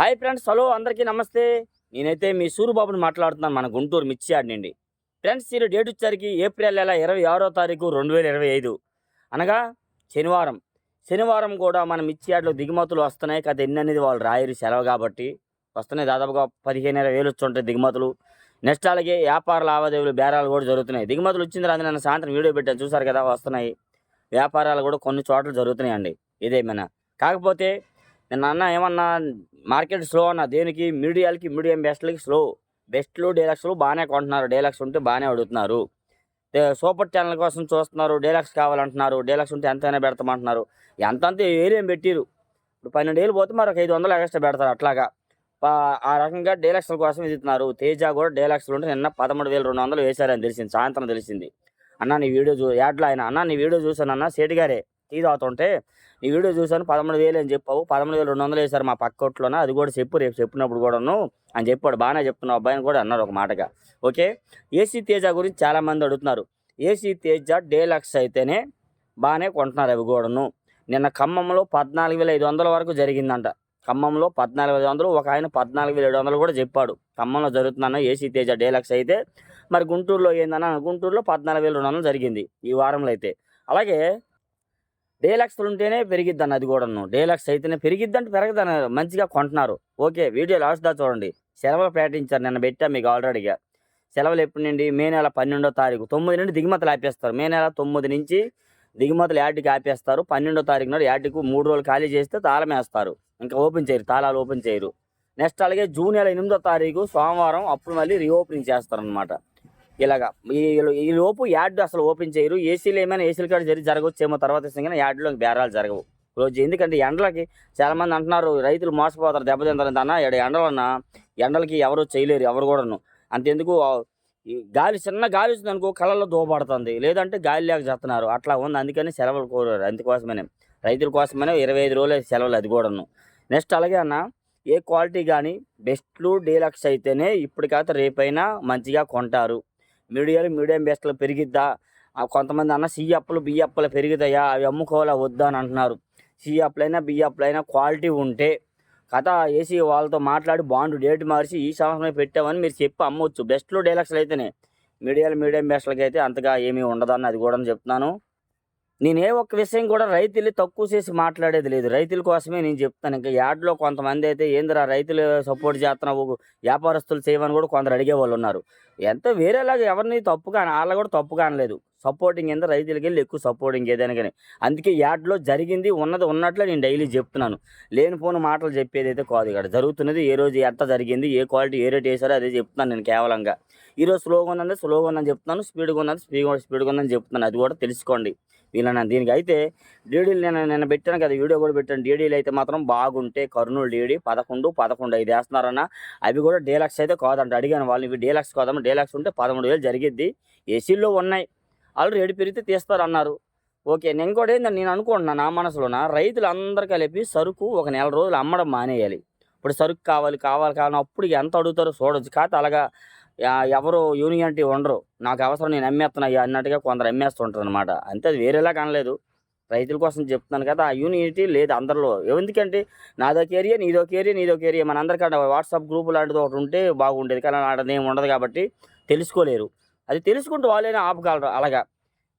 Hi friends hello అందరికీ నమస్తే. నేనైతే మీ సూరిబాబుని మాట్లాడుతున్నాను మన గుంటూరు మిర్చియాడ్ నుండి. ఫ్రెండ్స్ ఈ డేట్ వచ్చరికి ఏప్రిల్ నెల ఇరవై ఆరో తారీఖు రెండు వేల ఇరవై ఐదు. అనగా శనివారం. శనివారం కూడా మన మిర్చియాడ్లో దిగుమతులు వస్తున్నాయి. కదా ఎన్ని అనేది వాళ్ళు రాయరు సెలవు కాబట్టి. వస్తున్నాయి దాదాపుగా పదిహేను ఇరవై వేలు వచ్చుంటాయి దిగుమతులు. నెక్స్ట్ అలాగే వ్యాపార లావాదేవీలు బేరాలు కూడా జరుగుతున్నాయి. దిగుమతులు వచ్చిన తర్వాత నేను సాయంత్రం వీడియో పెట్టాను చూసారు కదా వస్తున్నాయి. వ్యాపారాలు కూడా కొన్ని చోట్ల జరుగుతున్నాయండి. ఇదేమైనా కాకపోతే నిన్న అన్న ఏమన్నా మార్కెట్ స్లో అన్న? దేనికి? మీడియాలకి మీడియం బెస్ట్లకి స్లో. బెస్ట్లు డీలక్స్లు బాగానే కొంటున్నారు. డీలక్స్ ఉంటే బాగానే అడుగుతున్నారు. సూపర్ ఛానల్ కోసం చూస్తున్నారు. డీలక్స్ కావాలంటున్నారు. డీలక్స్ ఉంటే ఎంతైనా పెడతామంటున్నారు. ఎంతంత ఏరియం ఏరేం పెట్టిరు? ఇప్పుడు పన్నెండు వేలు పోతే మరొక ఐదు వందలు ఎక్స్ట్రా పెడతారు అట్లాగా. పా- ఆ రకంగా డీలక్స్ల కోసం ఇస్తున్నారు తేజ కూడా డీలక్స్లు ఉంటే నిన్న పదమూడు వేల రెండు వందలు వేశారని తెలిసింది. సాయంత్రం తెలిసింది. అన్న నీ వీడియో చూ యాడ్లో ఆయన అన్న నీ వీడియో చూసాను అన్న సేటి గారే టీ తాగుతుంటే నీ వీడియో చూసాను పదమూడు వేలు అని చెప్పావు. పదమూడు వేలు రెండు వందలు వేశారు మా పక్క కొట్లోన. అది కూడా చెప్పు రేపు చెప్పినప్పుడు కూడాను అని చెప్పాడు. బాగానే చెప్తున్నావు అబ్బాయిని కూడా అన్నారు ఒక మాటగా. ఓకే? ఏసీ తేజ గురించి చాలామంది అడుగుతున్నారు. ఏసీ తేజ డేలక్స్ అయితేనే బాగానే కొంటున్నారు అవి కూడాను. నిన్న ఖమ్మంలో పద్నాలుగు వేల ఐదు వందల వరకు జరిగిందంట. ఖమ్మంలో పద్నాలుగు వేల ఐదు వందలు ఒక ఆయన పద్నాలుగు వేల ఏడు వందలు కూడా చెప్పాడు. ఖమ్మంలో జరుగుతుందన్న ఏసీ తేజ డేలక్స్ అయితే మరి గుంటూరులో ఏందన్న గుంటూరులో పద్నాలుగు వేల రెండు వందలు జరిగింది ఈ వారంలో అయితే. అలాగే డేలక్స్లు ఉంటేనే పెరిగిద్ది అన్న అది కూడాను. డేలక్స్ అయితేనే పెరిగిద్ది అంటే పెరగదని మంచిగా కొంటున్నారు. ఓకే వీడియో లాస్ట్ దా చూడండి. సెలవులు ప్రకటించారు నిన్న పెట్టా మీకు ఆల్రెడీగా సెలవులు ఎప్పటి నుండి? మే నెల పన్నెండో తారీఖు. తొమ్మిది నుండి దిగుమతులు ఆపేస్తారు. మే నెల తొమ్మిది నుంచి దిగుమతులు యాడ్కి ఆపేస్తారు. పన్నెండో తారీఖు నాడు యాడ్కి మూడు రోజులు ఖాళీ చేస్తే తాళం వేస్తారు. ఇంకా ఓపెన్ చేయరు తాళాలు ఓపెన్ చేయరు. నెక్స్ట్ అలాగే జూన్ నెల ఎనిమిదో తారీఖు సోమవారం అప్పుడు మళ్ళీ రీఓపెనింగ్ చేస్తారనమాట ఇలాగా. ఈ ఈ లోపు యాడ్ అసలు ఓపెన్ చేయరు. ఏసీలు ఏమైనా ఏసీలు కాడ జరిగి జరగవచ్చేమో తర్వాత కానీ యాడ్లో బేరాలు జరగవు. రోజు ఎందుకంటే ఎండలకి చాలామంది అంటున్నారు రైతులు మోసపోతారు దెబ్బతింటారు అన్న ఈడ ఎండలన్న ఎండలకి ఎవరు చేయలేరు ఎవరు కూడాను. అంతెందుకు గాలి చిన్న గాలి వచ్చింది అనుకో కళ్ళల్లో దోపడుతుంది లేదంటే గాలి లేక చేస్తున్నారు. అట్లా ఉంది. అందుకని సెలవులు కోరారు. అందుకోసమనే. రైతుల కోసమనే ఇరవై ఐదు రోజులు సెలవులు అది కూడాను. నెక్స్ట్ అలాగే అన్న ఏ క్వాలిటీ కానీ బెస్ట్లు డీలక్స్ అయితేనే ఇప్పటికైతే రేపైనా మంచిగా కొంటారు. మీడియాలు మీడియం బేస్లో పెరిగిద్దా? ఆ కొంతమంది అన్న సి అప్పులు బి అప్పులు పెరుగుతాయా? అవి అమ్ముకోవాలా? వద్దా? అని అంటున్నారు. సి అప్పులైనా బి అప్పులైనా క్వాలిటీ ఉంటే కథ ఏసీ వాళ్ళతో మాట్లాడి బాండ్ డేట్ మార్చి ఈ సంవత్సరమే పెట్టామని మీరు చెప్పి అమ్మవచ్చు బెస్ట్లో డైలాక్స్లు అయితేనే. మీడియాలు మీడియం బెస్ట్లకి అయితే అంతగా ఏమీ ఉండదని అది కూడా చెప్తున్నాను. నేను ఏ ఒక్క విషయం కూడా రైతులు తక్కువ చేసి మాట్లాడేది లేదు. రైతుల కోసమే నేను చెప్తాను. ఇంకా యాడ్లో కొంతమంది అయితే ఏందిరా రైతులు సపోర్ట్ చేస్తున్నావు వ్యాపారస్తులు చేయమని కూడా కొందరు అడిగే వాళ్ళు ఉన్నారు. ఎంత వేరేలాగా ఎవరిని తప్పు తప్పుగా వాళ్ళ కూడా తప్పు కానలేదు సపోర్టింగ్ ఏందో రైతులకి వెళ్ళి ఎక్కువ సపోర్టింగ్ ఏదైనా కానీ. అందుకే యాడ్లో జరిగింది ఉన్నది ఉన్నట్లే నేను డైలీ చెప్తున్నాను. లేనిపోని మాటలు చెప్పేది అయితే కాదు ఇక్కడ. జరుగుతున్నది ఏ రోజు ఎంత జరిగింది ఏ క్వాలిటీ ఏ రేట్ వేసారో అదే చెప్తున్నాను నేను కేవలంగా. ఈరోజు స్లోగా ఉందంటే స్లోగా ఉందని చెప్తున్నాను స్పీడ్గా ఉందంటే స్పీడ్ స్పీడ్గా ఉందని చెప్తున్నాను. అది కూడా తెలుసుకోండి. వీళ్ళని దీనికి అయితే డీడీలు నేను నేను పెట్టాను కదా వీడియో కూడా పెట్టాను. డీడీలు అయితే మాత్రం బాగుంటే కర్నూలు డీడీ పదకొండు పదకొండు ఐదు వేస్తున్నారన్న. అవి కూడా డీలక్స్ అయితే కాదంట. అడిగాను వాళ్ళు ఇవి డీలక్స్ కాదమ్మా డీలక్స్ ఉంటే పదమూడు వేలు జరిగిద్ది. ఏసీల్లో ఉన్నాయి. వాళ్ళు రేటు పెరిగితే తీస్తారు అన్నారు ఓకే నేను కూడా ఏంటంటే నేను అనుకుంటున్నా నా మనసులోన రైతులు కలిపి సరుకు ఒక నెల రోజులు అమ్మడం మానేయాలి. ఇప్పుడు సరుకు కావాలి కావాలి కావాలి అప్పుడు ఎంత అడుగుతారో చూడొచ్చు. కాదు అలాగా ఎవరు యూనియానిటీ ఉండరు. నాకు అవసరం నేను అమ్మేస్తున్నా అన్నట్టుగా కొందరు అమ్మేస్తుంటారు అనమాట అంతే అది వేరేలా కనలేదు. రైతుల కోసం చెప్తున్నాను కదా ఆ యూనిటీ లేదు అందరిలో. ఎందుకంటే నాదొక ఏరియా నీదొక ఏరియా నీదొక ఏరియా మన అందరికంటే వాట్సాప్ గ్రూప్ లాంటిది ఒకటి ఉంటే బాగుండేది. కానీ అలాంటిది ఏమి ఉండదు కాబట్టి తెలుసుకోలేరు. అది తెలుసుకుంటూ వాళ్ళైనా ఆపగలరు అలాగా.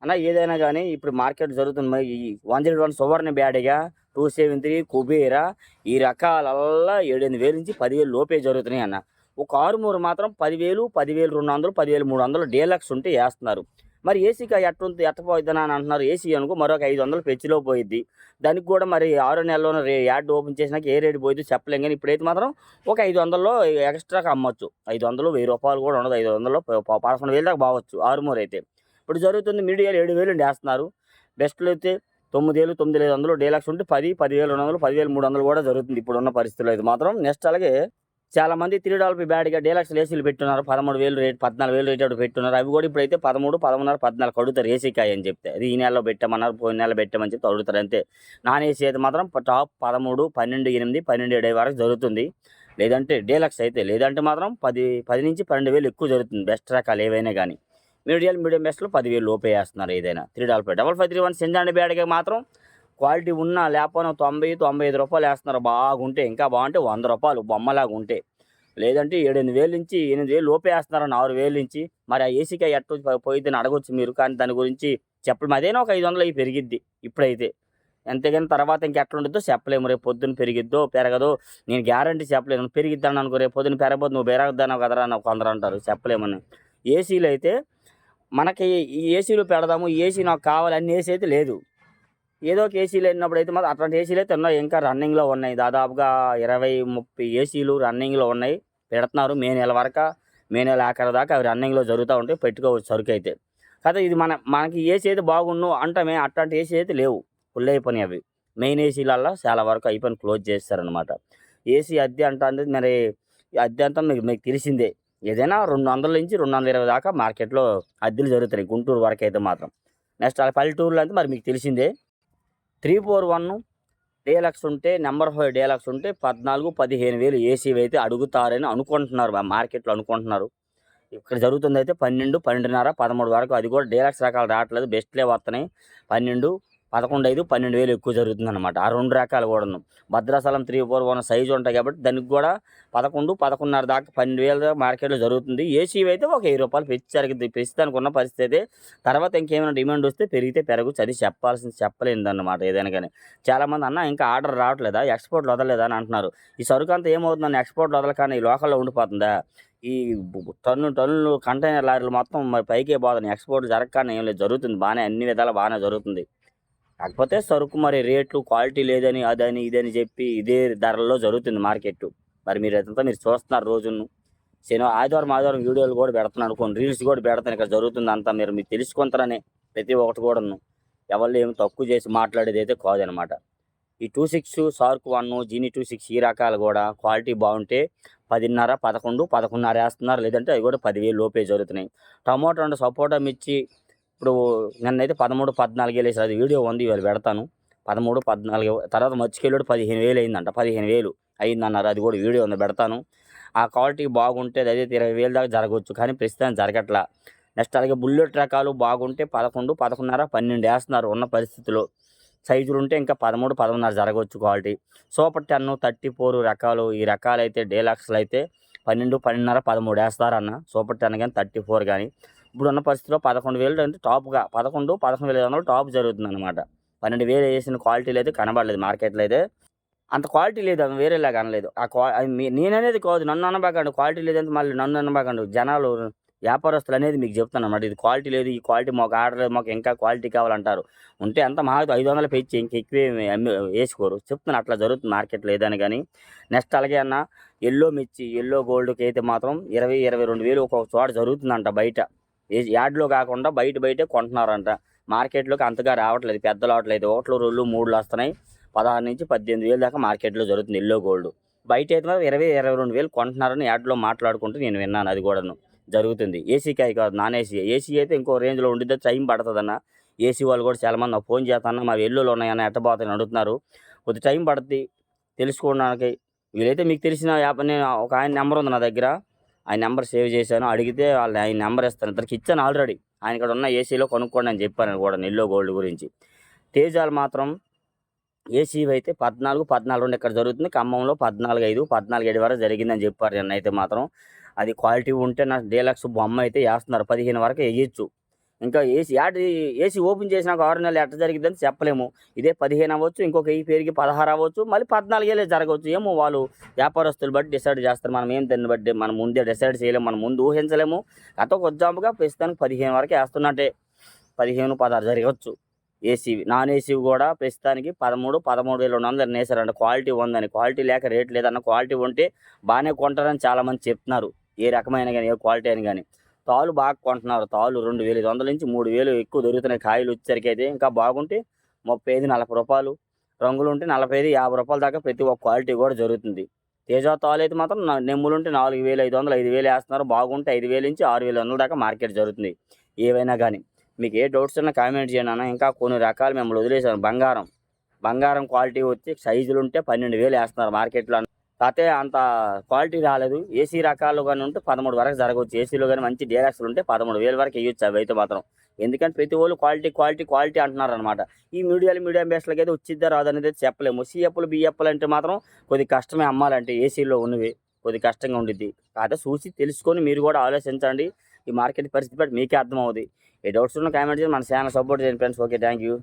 అన్న ఏదైనా కానీ ఇప్పుడు మార్కెట్ జరుగుతుంది. ఈ వన్ జీరో వన్ సువర్ణ బ్యాడిగా టూ సెవెన్ త్రీ కుబేరా ఈ రకాలల్లా ఏడెనిమిది వేలు నుంచి పదివేలు లోపే జరుగుతున్నాయి అన్న. ఒక ఆరుమూరు మాత్రం పదివేలు పదివేలు రెండు వందలు పదివేలు మూడు వందలు డీలక్స్ ఉంటే వేస్తున్నారు. మరి ఏసీకి ఎట్టుంది ఎట్టపోయిద్దని అని అంటున్నారు. ఏసీ అనుకో మరొక ఐదు వందలు పెచ్చిలో పోయిద్ది. దానికి కూడా మరి ఆరో నెలలోనే రే యాడ్ ఓపెన్ చేసినాక ఏ రేటు పోయిద్ది చెప్పలేం. కానీ ఇప్పుడైతే మాత్రం ఒక ఐదు వందల్లో ఎక్స్ట్రాగా అమ్మొచ్చు. ఐదు వందలు వెయ్యి రూపాయలు కూడా ఉండదు. ఐదు వందల్లో పదకొండు వేలు దాకా బావచ్చు ఆరుమూరు అయితే ఇప్పుడు జరుగుతుంది మీడియాలు ఏడు వేలు వేస్తున్నారు. బెస్ట్లో అయితే తొమ్మిది వేలు తొమ్మిది ఐదు వందలు డీలక్స్ ఉంటే పది పదివేలు రెండు వందలు పదివేలు మూడు వందలు కూడా జరుగుతుంది. ఇప్పుడున్న పరిస్థితుల్లో అయితే మాత్రం నెక్స్ట్ అలాగే చాలా మంది త్రీ డాలర్ బ్యాడ్గా డీలక్స్ ఏసీలు పెట్టున్నారు. పదమూడు వేలు రేట్ పద్నాలుగు వేలు రేట్ పెట్టున్నారు. అవి కూడా ఇప్పుడైతే పదమూడు పదమూడున్నర పద్నాలుగు అడుగుతారు ఏసీకాయ అని చెప్తే. అది ఈ నెలలో పెట్టమన్నారు పోయిన నెల పెట్టమని చెప్తే అడుగుతారు. అంతే. నాన్ ఏసీ అయితే మాత్రం టాప్ పదమూడు పన్నెండు ఎనిమిది పన్నెండు ఏడు వరకు జరుగుతుంది. లేదంటే డీలక్స్ అయితే లేదంటే మాత్రం పది పది నుంచి పన్నెండు వేలు ఎక్కువ జరుగుతుంది. బెస్ట్ రకాలు ఏవైనా కానీ. మీడియం మీడియం బెస్ట్లో పదివేలు లోపే వేస్తున్నారు ఏదైనా. త్రీ డాల్ డబల్ ఫైవ్ త్రీ వన్ సెంజాండి బ్యాడ్గా మాత్రం క్వాలిటీ ఉన్నా లేకపోయినా తొంభై తొంభై ఐదు రూపాయలు వేస్తున్నారు. బాగుంటే ఇంకా బాగుంటే వంద రూపాయలు బొమ్మలాగా ఉంటే. లేదంటే ఏడెనిమిది వేలు నుంచి ఎనిమిది వేలు లోపే వేస్తున్నారు ఆరు వేలు నుంచి. మరి ఆ ఏసీకి ఎట్ట పోయిద్దని అడగొచ్చు మీరు కానీ దాని గురించి చెప్పలేము అదేనా ఒక ఐదు వందలు అవి పెరిగిద్ది ఇప్పుడైతే. అంతేగాని తర్వాత ఇంకెట్లా ఉంటుందో చెప్పలేము. రేపు పొద్దున్న పెరిగిద్దో పెరగదో నేను గ్యారంటీ చెప్పలేను. పెరిగిద్దాను అనుకో రేపు పొద్దున్న పెరగబోదు నువ్వు పెరగద్దాను కదరా అని కొందరు అంటారు చెప్పలేమని. ఏసీలు అయితే మనకి ఈ ఏసీలు పెడదాము ఈ ఏసీ నాకు కావాలన్నీ ఏసీ అయితే లేదు. ఏదో ఒక ఏసీలు వెళ్ళినప్పుడు అయితే మాత్రం అట్లాంటి ఏసీలు అయితే ఉన్నాయి ఇంకా రన్నింగ్లో ఉన్నాయి. దాదాపుగా ఇరవై ముప్పై ఏసీలు రన్నింగ్లో ఉన్నాయి. పెడుతున్నారు. మే నెల వరకు మే నెల ఆఖరి దాకా అవి రన్నింగ్లో జరుగుతూ ఉంటాయి. పెట్టుకోవచ్చు సరుకు అయితే కాకపోతే ఇది మన మనకి ఏసీ అయితే బాగుండు అంటామే. అట్లాంటి ఏసీ అయితే లేవు. ఫుల్ అయిపోయినాయి అవి. మెయిన్ ఏసీలల్లో చాలా వరకు అయిపోయిన క్లోజ్ చేస్తారనమాట ఏసీ అద్దె అంటే మరి అద్దె అంతా మీకు మీకు తెలిసిందే. ఏదైనా రెండు వందల నుంచి రెండు వందల ఇరవై దాకా మార్కెట్లో అద్దెలు జరుగుతాయి గుంటూరు వరకు అయితే మాత్రం. నెక్స్ట్ అలా పల్లెటూరులో అంటే మరి మీకు తెలిసిందే. త్రీ ఫోర్ వన్ డీలక్స్ ఉంటే నెంబర్ ఫైవ్ డీలక్స్ ఉంటే పద్నాలుగు పదిహేను వేలు ఏసీవి అయితే అడుగుతారని అనుకుంటున్నారు. మార్కెట్లో అనుకుంటున్నారు. ఇక్కడ జరుగుతుంది అయితే పన్నెండు పన్నెండున్నర పదమూడు వరకు. అది కూడా డీలక్స్ రకాలు రావట్లేదు. బెస్ట్లే వస్తున్నాయి. పన్నెండు పదకొండు ఐదు పన్నెండు వేలు ఎక్కువ జరుగుతుంది అనమాట ఆ రెండు రకాలు కూడాను. Bhadrachalam three four one size ఉంటాయి కాబట్టి దానికి కూడా పదకొండు పదకొండున్నర దాకా పన్నెండు వేల మార్కెట్లో జరుగుతుంది. ఏసీ అయితే ఒక వెయ్యి రూపాయలు పెంచి జరిగింది ప్రస్తుతానికి ఉన్న పరిస్థితి తర్వాత ఇంకేమైనా డిమాండ్ వస్తే పెరిగితే పెరగచ్చు. అది చెప్పాల్సింది చెప్పలేదన్నమాట అన్నమాట ఏదైనా కానీ. చాలామంది అన్న ఇంకా ఆర్డర్ రావట్లేదా? ఎక్స్పోర్ట్లు వదలలేదా అని అంటున్నారు. ఈ సరుకు అంతా ఏమవుతుందని ఎక్స్పోర్ట్ వదలకానే ఈ లోకల్లో ఉండిపోతుందా? ఈ టన్ను టన్నులు కంటైనర్ లారీలు మొత్తం మరి పైకే పోతున్నాయి. ఎక్స్పోర్ట్ జరగగానే ఏం లేదు. జరుగుతుంది. బాగానే అన్ని విధాలు బాగానే జరుగుతుంది. కాకపోతే సరుకు మరి రేట్లు క్వాలిటీ లేదని అదని ఇదని చెప్పి ఇదే ధరల్లో జరుగుతుంది మార్కెట్ మరి మీరు అదంతా మీరు చూస్తున్నారు రోజును. శని ఆదివారం ఆదివారం వీడియోలు కూడా పెడుతున్నాను అనుకోండి రీల్స్ కూడా పెడతాను ఇక్కడ జరుగుతుంది అంతా మీరు మీరు తెలుసుకుంటారనే ప్రతి ఒక్కటి కూడాను. ఎవరు ఏమి తక్కువ చేసి మాట్లాడేది అయితే కాదనమాట. ఈ టూ సిక్స్ సార్క్ వన్ జీనీ టూ సిక్స్ ఈ రకాలు కూడా క్వాలిటీ బాగుంటే పదిన్నర పదకొండు పదకొండున్నర వేస్తున్నారు. లేదంటే అవి కూడా పదివేలు లోపే జరుగుతున్నాయి. టమోటా అండ్ సపోటా మిర్చి ఇప్పుడు నన్నైతే పదమూడు పద్నాలుగు వేలు వేసారు. అది వీడియో ఉంది ఇవాళ పెడతాను. పదమూడు పద్నాలుగు తర్వాత మర్చికెళ్ళాడు పదిహేను వేలు అయిందంట. పదిహేను వేలు అయిందన్నారు. అది కూడా వీడియో ఉంది పెడతాను. ఆ క్వాలిటీ బాగుంటే అదే ఇరవై వేలు దాకా జరగవచ్చు కానీ ప్రస్తుతం జరగట్లా. నెక్స్ట్ అలాగే బుల్లెట్ రకాలు బాగుంటే పదకొండు పదకొండున్నర పన్నెండు వేస్తున్నారు ఉన్న పరిస్థితిలో. సైజులు ఉంటే ఇంకా పదమూడు పదకొండున్నర జరగవచ్చు quality. Super ten thirty four రకాలు ఈ రకాలు అయితే డేలాక్స్లు అయితే పన్నెండు పన్నెండున్నర పదమూడు వేస్తారన్న. సూపర్ టెన్ కానీ థర్టీ ఫోర్ కానీ. ఇప్పుడు ఉన్న పరిస్థితిలో పదకొండు వేలు అంటే టాప్గా పదకొండు పదకొండు వేల ఐదు వందలు టాప్ జరుగుతుంది అనమాట పన్నెండు వేలు వేసిన క్వాలిటీలు అయితే కనబడలేదు మార్కెట్లో అయితే. అంత క్వాలిటీ లేదు అది వేరేలాగా అనలేదు ఆ క్వా అది నేననేది కాదు నన్ను అనబాకండి క్వాలిటీ లేదంటే మళ్ళీ నన్ను అనబాకండి. జనాలు వ్యాపారస్తులు అనేది మీకు చెప్తాను అన్నమాట ఇది క్వాలిటీ లేదు ఈ క్వాలిటీ మాకు ఆర్డర్ లేదు మాకు ఇంకా క్వాలిటీ కావాలంటారు. ఉంటే అంత మాకు ఐదు వందలు పెంచి ఇంక ఎక్కువ వేసుకోరు. చెప్తున్నాను అట్లా జరుగుతుంది మార్కెట్లో ఏదని కానీ. నెక్స్ట్ అలాగే అన్న ఎల్లో మిర్చి ఎల్లో గోల్డ్కి అయితే మాత్రం ఇరవై ఇరవై రెండు వేలు ఒక్కొక్క చోట జరుగుతుందంట బయట. ఏ- యార్డ్లో కాకుండా బయట బయటే కొంటున్నారంట. మార్కెట్లోకి అంతగా రావట్లేదు. పెద్ద రావట్లేదు. ఒకట్లు రెండు మూడులు వస్తున్నాయి. పదహారు నుంచి పద్దెనిమిది వేలు దాకా మార్కెట్లో జరుగుతుంది ఎల్లో గోల్డ్. బయట అయితే ఇరవై ఇరవై రెండు వేలు కొంటున్నారని యాడ్లో మాట్లాడుకుంటూ నేను విన్నాను. అది కూడాను జరుగుతుంది. ఏసీ కాయ కాదు నాన్ ఏసీ. ఏసీ అయితే ఇంకో రేంజ్లో ఉండిద్దో టైం పడుతుందన్న. ఏసీ వాళ్ళు కూడా చాలామంది నాకు ఫోన్ చేస్తాను మా వెల్లులు ఉన్నాయన్న ఎట్టబోతాయని అడుగుతున్నారు. కొద్ది టైం పడుతుంది తెలుసుకోవడానికి వీలైతే మీకు తెలిసిన యాప్ నేను ఒక ఆయన నెంబర్ ఉంది నా దగ్గర. ఆయన నెంబర్ సేవ్ చేశాను. అడిగితే వాళ్ళు ఆయన నెంబర్ ఇస్తాను. ఇతనికి ఇచ్చాను ఆల్రెడీ. ఆయన ఇక్కడ ఉన్న ఏసీలో కొనుక్కోండి అని చెప్పాను కూడా నెల్లో గోల్డ్ గురించి. తేజాలు మాత్రం ఏసీ అయితే పద్నాలుగు పద్నాలుగు రెండు ఇక్కడ జరుగుతుంది. ఖమ్మంలో పద్నాలుగు ఐదు పద్నాలుగు ఏడు వరకు జరిగిందని చెప్పారు నిన్న అయితే మాత్రం. అది క్వాలిటీ ఉంటే నా డీలక్స్ బొమ్మ అయితే వేస్తున్నారు. పదిహేను వరకు వేయచ్చు. ఇంకా ఏసీ యాడ్ ఏసీ ఓపెన్ చేసినాక ఆరు నెలలు ఎట్ట జరిగిద్దని చెప్పలేము. ఇదే పదిహేను అవ్వచ్చు ఇంకొక ఈ పేరుకి పదహారు అవ్వచ్చు మళ్ళీ పద్నాలుగేళ్ళే జరగవచ్చు. ఏమో వాళ్ళు వ్యాపారస్తులు బట్టి డిసైడ్ చేస్తారు. మనం ఏం దాన్ని బట్టి మనం ముందే డిసైడ్ చేయలేము మనం ముందు ఊహించలేము. గత ఒక జాబ్గా ప్రస్తుతానికి పదిహేను వరకు వేస్తున్నట్టే. పదిహేను పదహారు జరగవచ్చు. ఏసీ నాన్ ఏసీ కూడా ప్రస్తుతానికి పదమూడు పదమూడు వేలు రెండు వందలు వేసారంట క్వాలిటీ ఉందని క్వాలిటీ లేక రేట్ లేదన్న క్వాలిటీ ఉంటే బాగానే కొంటారని చాలామంది చెప్తున్నారు. ఏ రకమైన కానీ ఏ క్వాలిటీ అని కానీ. తాలు బాగా కొంటున్నారు. తాలు రెండు వేల ఐదు వందల నుంచి మూడు వేలు ఎక్కువ దొరుకుతున్నాయి. కాయలు వచ్చేసరికి అయితే ఇంకా బాగుంటే ముప్పై ఐదు నలభై రూపాయలు. రంగులు ఉంటే నలభై ఐదు యాభై రూపాయల దాకా ప్రతి ఒక్క క్వాలిటీ కూడా జరుగుతుంది. తేజ తాలు అయితే మాత్రం నా- నెమ్ములు ఉంటే నాలుగు వేలు ఐదు వందలు ఐదు వేలు వేస్తున్నారు. బాగుంటే ఐదు వేలు నుంచి ఆరు వేల వందల దాకా మార్కెట్ జరుగుతుంది. ఏవైనా కానీ మీకు ఏ డౌట్స్ ఉన్నా కామెంట్ చేయండి అన్న. ఇంకా కొన్ని రకాలు మిమ్మల్ని వదిలేశాను. బంగారం. బంగారం క్వాలిటీ వచ్చి సైజులు ఉంటే పన్నెండు వేలు వేస్తున్నారు మార్కెట్లో. కాకపోతే అంత క్వాలిటీ రాలేదు. ఏసీ రకాలు కానీ ఉంటే పదమూడు వరకు జరగవచ్చు. ఏసీలో కానీ మంచి డీలక్స్లు ఉంటే పదమూడు వేలు వరకు వేయొచ్చు అవి అయితే మాత్రం. ఎందుకంటే ప్రతి వాళ్ళు క్వాలిటీ క్వాలిటీ క్వాలిటీ అంటున్నారు అనమాట ఈ మీడియాలు మీడియం బేస్లకి అయితే వచ్చిద్దా రాదనేది అయితే చెప్పలేము. సిఎఫ్లు బిఎఫ్లు అంటే మాత్రం కొద్ది కష్టమే అమ్మాలంటే ఏసీలో ఉన్నవి. కొద్ది కష్టంగా ఉండిద్ది. కాకపోతే చూసి తెలుసుకొని మీరు కూడా ఆలోచించండి. ఈ మార్కెట్ పరిస్థితి బట్టి మీకే అర్థమవుతుంది ఏ డౌట్స్ ఉన్న కామెంట్ చేసి మన ఛానల్ సపోర్ట్ చేయండి ఫ్రెండ్స్. Okay thank you